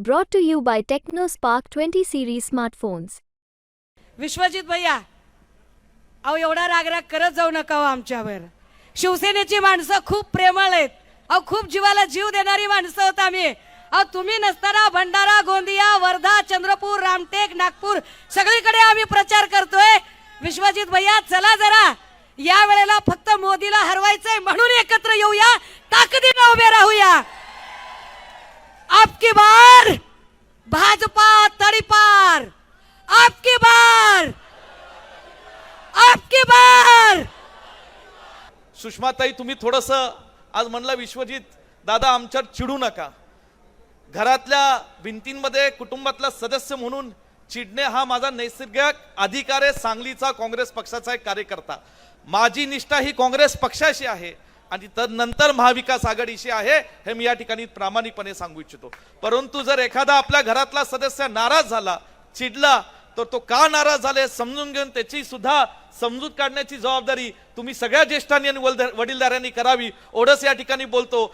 Brought to you by TechnoSpark 20 series smartphones. Vishwajit भैया अहो एवढा रागराग करत जाऊ नका हो आमच्यावर. शिवसेनेची माणसं खूप प्रेमळ आहेत. अहो खूप जीवाला जीव देणारी माणसं होत आम्ही. अहो तुम्ही नसताना भंडारा गोंदिया वर्धा चंद्रपूर रामटेक नागपूर सगळीकडे आम्ही प्रचार करतोय. विश्वजित भैया चला जरा. या वेळेला फक्त मोदीला हरवायचंय म्हणून एकत्र येऊया. ताकदीनं उभे राहूया. आपकी बात भाजपा तडीपार आपकी बार। आपकी बार। सुषमाताई तुम्ही थोडस आज म्हणला विश्वजित दादा आमच्यात चिडू नका. घरातल्या भिंतींमध्ये कुटुंबातला सदस्य म्हणून चिडणे हा माझा नैसर्गिक अधिकार आहे सांगलीचा काँग्रेस पक्षाचा एक कार्यकर्ता. माझी निष्ठा ही काँग्रेस पक्षाशी आहे. आणि तदनंतर महाविकास आघाडीशी आहे हे मी या ठिकाणी प्रामाणिकपणे सांगू इच्छितो. परंतु जर एखादा आपल्या घरातला सदस्य नाराज झाला चिडला तर तो का नाराज झाले समजून घेऊन त्याची सुद्धा समजूत काढण्याची जबाबदारी तुम्ही सगळ्या ज्येष्ठांनी आणि वडीलधाऱ्यांनी करावी ओढस या ठिकाणी बोलतो.